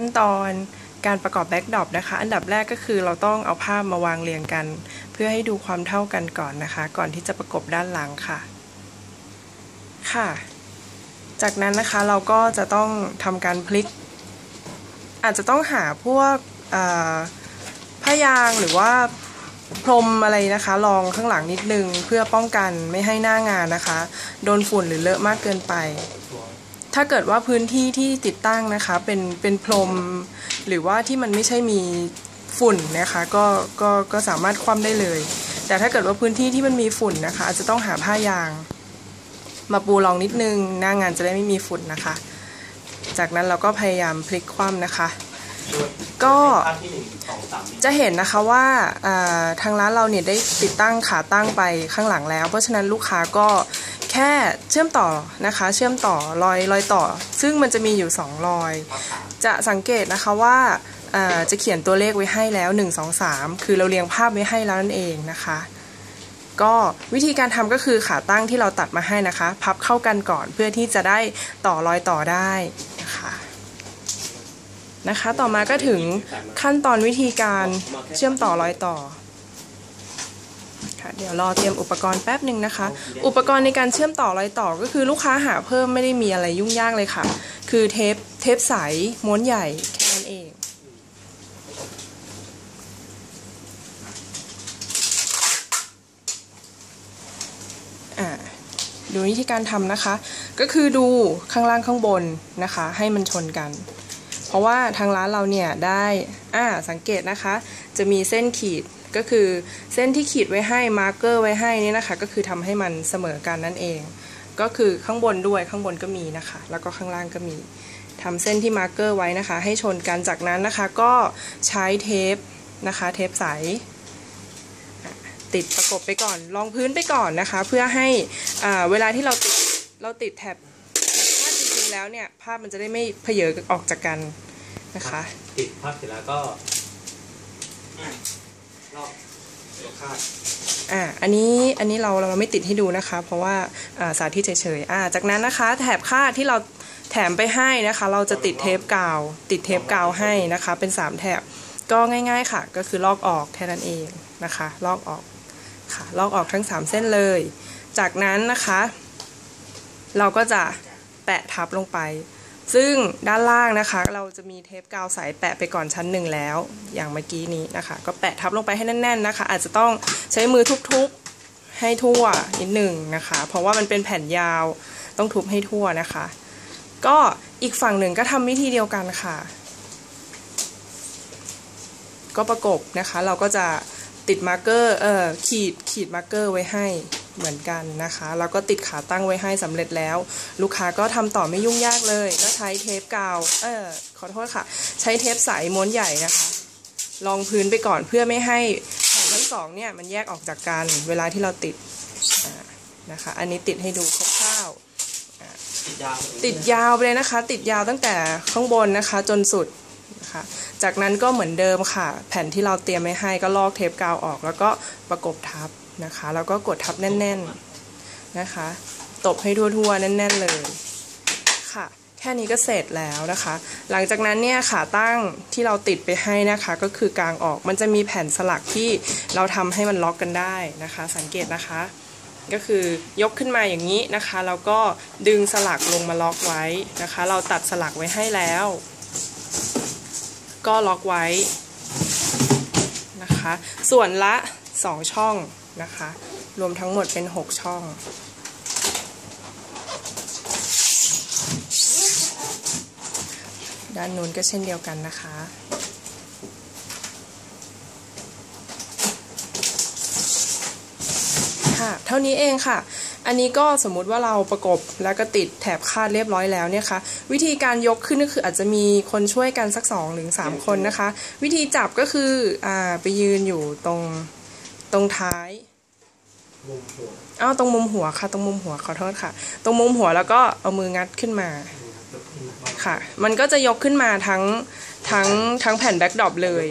ขั้นตอนการประกอบแบ็กดรอปนะคะ อันดับแรกก็คือเราต้องเอาภาพมาวางเรียงกัน เพื่อให้ดูความเท่ากันก่อนนะคะ ก่อนที่จะประกบด้านหลังค่ะ ค่ะ จากนั้นนะคะเราก็จะต้องทำการพลิก อาจจะต้องหาพวกผ้ายางหรือว่าพรมอะไรนะคะรองข้างหลังนิดนึง เพื่อป้องกันไม่ให้หน้างานนะคะ โดนฝุ่นหรือเลอะมากเกินไป ถ้าเกิดว่าพื้นที่ที่ติดตั้งนะคะ เป็นเป็นพรม หรือว่าที่มันไม่ใช่มีฝุ่นนะคะก็ก็ก็สามารถคว่ำได้เลย แต่ถ้าเกิดว่าพื้นที่ที่มันมีฝุ่นนะคะอาจจะต้องหาผ้ายาง มาปูรองนิดนึง หน้างานจะได้ไม่มีฝุ่นนะคะ จากนั้นเราก็พยายามพลิกคว่ำนะคะ ก็จะเห็นนะคะว่าทางร้านเราเนี่ยได้ติดตั้งขาตั้งไปข้างหลังแล้ว เพราะฉะนั้นลูกค้าก็ แค่เชื่อมต่อนะคะ เชื่อมต่อรอยรอยต่อ ซึ่งมันจะมีอยู่ 2 รอย จะสังเกตนะคะว่าจะเขียนตัวเลขไว้ให้แล้ว 1 2 3 คือเราเรียงภาพไว้ให้แล้วนั่นเองนะคะ ก็วิธีการทำก็คือขาตั้งที่เราตัดมาให้นะคะ พับเข้ากันก่อนเพื่อที่จะได้ต่อรอยต่อได้นะคะนะคะ ต่อมาก็ถึงขั้นตอนวิธีการเชื่อมต่อรอยต่อค่ะ เดี๋ยวรอเตรียมอุปกรณ์แป๊บหนึ่งนะคะ อุปกรณ์ในการเชื่อมต่อรอยต่อก็คือลูกค้าหาเพิ่มไม่ได้มีอะไรยุ่งยากเลยค่ะ คือเทปเทปใสม้วนใหญ่แค่นั้นเองดูวิธีการทำนะคะ ก็คือดูข้างล่างข้างบนนะคะ ให้มันชนกัน เพราะว่าทางร้านเราเนี่ยได้อ่าสังเกตนะคะ จะมีเส้นขีด ก็คือเส้นที่ขีดไว้ให้มาร์กเกอร์ไว้ให้นี่นะคะ ก็คือทำให้มันเสมอกันนั่นเอง ก็คือข้างบนด้วยข้างบนก็มีนะคะ แล้วก็ข้างล่างก็มีทำเส้นที่มาร์กเกอร์ไว้นะคะ ให้ชนกันจากนั้นนะคะ ก็ใช้เทปนะคะ เทปใสติดประกบไปก่อนรองพื้นไปก่อนนะคะ เพื่อให้เวลาที่เราติดเราติดแถบภาพจริงๆแล้วเนี่ยภาพมันจะได้ไม่เพเยอออกจากกันนะคะ ติดภาพเสร็จแล้วก็ รอบคาดอ่าอันนี้อันนี้เราเราไม่ติดให้ดูนะคะ เพราะว่าสาธิตเฉยๆอ่าจากนั้นนะคะแถบคาดที่เราแถมไปให้นะคะ เราจะติดเทปกาว ติดเทปกาวให้นะคะ เป็น 3 แถบก็ง่าย ๆค่ะ ก็คือลอกออกแค่นั้นเองนะคะ ลอกออกค่ะ ลอกออกทั้ง 3 เส้นเลย จากนั้นนะคะ เราก็จะแปะทับลงไป ซึ่งด้านล่างนะคะ เราจะมีเทปกาวใสแปะไปก่อนชั้นหนึ่งแล้ว อย่างเมื่อกี้นี้นะคะ ก็แปะทับลงไปให้แน่น ๆนะคะ อาจจะต้องใช้มือทุบๆให้ทั่วนิดหนึ่งนะคะ เพราะว่ามันเป็นแผ่นยาวต้องทุบให้ทั่วนะคะ ก็อีกฝั่งหนึ่งก็ทำวิธีเดียวกันค่ะ ก็ประกบนะคะ เราก็จะติดมาร์กเกอร์เอ่อขีดขีดมาร์กเกอร์ไว้ให้ เหมือนกันนะคะ แล้วก็ติดขาตั้งไว้ให้สำเร็จแล้ว ลูกค้าก็ทำต่อไม่ยุ่งยากเลย ก็ใช้เทปกาว เออขอโทษค่ะ ใช้เทปใสม้วนใหญ่นะคะ รองพื้นไปก่อนเพื่อไม่ให้แผ่นทั้งสองเนี่ยมันแยกออกจากกันเวลาที่เราติดนะคะ อันนี้ติดให้ดูคร่าวๆติดยาวไปเลยนะคะ ติดยาวตั้งแต่ข้างบนนะคะ จนสุดนะคะจากนั้นก็เหมือนเดิมค่ะ แผ่นที่เราเตรียมไว้ให้ก็ลอกเทปกาวออก แล้วก็ประกบทับ นะคะ แล้วก็กดทับแน่น ๆนะคะ ตบให้ทั่วๆ แน่น ๆ เลยค่ะ แค่นี้ก็เสร็จแล้วนะคะ หลังจากนั้นเนี่ยขาตั้งที่เราติดไปให้นะคะ ก็คือกางออกมันจะมีแผ่นสลักที่เราทำให้มันล็อกกันได้นะคะ สังเกตนะคะ ก็คือยกขึ้นมาอย่างนี้นะคะแล้วก็ดึงสลักลงมาล็อกไว้นะคะ เราตัดสลักไว้ให้แล้ว ก็ล็อกไว้นะคะ ส่วนละ 2 ช่องนะคะ รวมทั้งหมดเป็น 6 ช่อง ด้านนู้นก็เช่นเดียวกันนะคะค่ะเท่านี้เองค่ะ อันนี้ก็สมมุติว่าเราประกบแล้วก็ติดแถบคาดเรียบร้อยแล้วเนี่ยคะ่ะ วิธีการยกขึ้นก็คืออาจจะมีคนช่วยกันสักสองหรือสามคนนะคะ วิธีจับก็คืออ่าไปยืนอยู่ตรง ตรงท้ายอ้าวตรงมุมหัวค่ะ ตรงมุมหัวขอโทษค่ะ ตรงมุมหัวแล้วก็เอามืองัดขึ้นมาค่ะ มันก็จะยกขึ้นมาทั้งทั้งทั้งแผ่นแบ็กดรอปเลย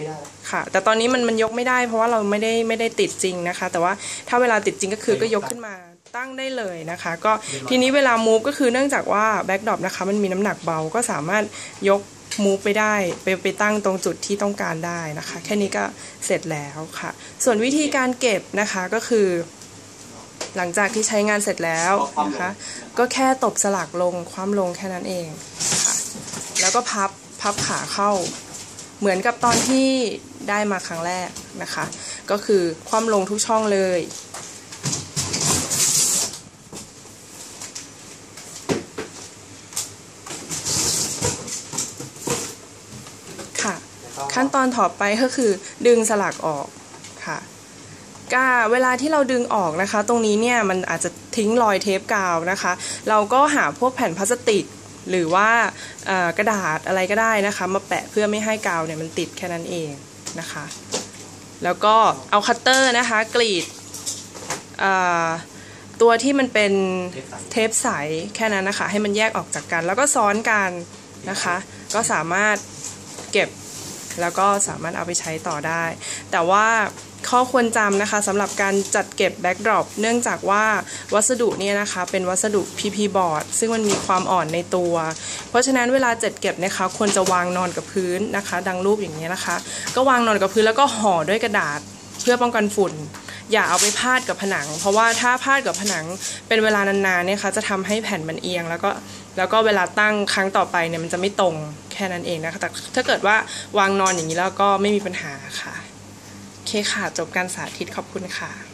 ค่ะ แต่ตอนนี้มันมันยกไม่ได้ เพราะว่าเราไม่ได้ไม่ได้ติดจริงนะคะ แต่ว่าถ้าเวลาติดจริงก็คือก็ยกขึ้นมาตั้งได้เลยนะคะ ก็ทีนี้เวลามูฟก็คือเนื่องจากว่าแบ็กดรอปนะคะ มันมีน้ำหนักเบาก็สามารถยก มูฟไปได้ไปไปตั้งตรงจุดที่ต้องการได้นะคะ แค่นี้ก็เสร็จแล้วค่ะ ส่วนวิธีการเก็บนะคะก็คือ หลังจากที่ใช้งานเสร็จแล้วนะคะ ก็แค่ตบสลักลงคว่ำลงแค่นั้นเองค่ะแล้วก็พับพับขาเข้า เหมือนกับตอนที่ได้มาครั้งแรกนะคะ ก็คือคว่ำลงทุกช่องเลย ค่ะ ขั้นตอนต่อไปก็คือดึงสลักออกค่ะกาเวลาที่เราดึงออกนะคะ ตรงนี้เนี่ยมันอาจจะทิ้งรอยเทปกาวนะคะ เราก็หาพวกแผ่นพลาสติก หรือว่าเอ่อกระดาษอะไรก็ได้นะคะ มาแปะเพื่อไม่ให้กาวเนี่ยมันติดแค่นั้นเองนะคะ แล้วก็เอาคัตเตอร์นะคะกรีดเอ่อตัวที่มันเป็นเทปใสเทปใสแค่นั้นนะคะ ให้มันแยกออกจากกัน แล้วก็ซ้อนกันนะคะ ก็สามารถเก็บ แล้วก็สามารถเอาไปใช้ต่อได้ แต่ว่าข้อควรจำนะคะสำหรับการจัดเก็บแบ็กดรอปเนื่องจากว่าวัสดุเนี่ยนะคะเป็นวัสดุ PP บอร์ดซึ่งมันมีความอ่อนในตัว เพราะฉะนั้นเวลาจัดเก็บนะคะควรจะวางนอนกับพื้นนะคะ ดังรูปอย่างนี้นะคะ ก็วางนอนกับพื้นแล้วก็ห่อด้วยกระดาษเพื่อป้องกันฝุ่น อย่าเอาไปพาดกับผนัง เพราะว่าถ้าพาดกับผนังเป็นเวลานานๆเนี่ยค่ะจะทำให้แผ่นมันเอียง แล้วก็แล้วก็เวลาตั้งครั้งต่อไปเนี่ยมันจะไม่ตรงแค่นั้นเองนะคะแต่ถ้าเกิดว่าวางนอนอย่างนี้แล้วก็ไม่มีปัญหาค่ะโอเคค่ะ จบการสาธิตขอบคุณค่ะ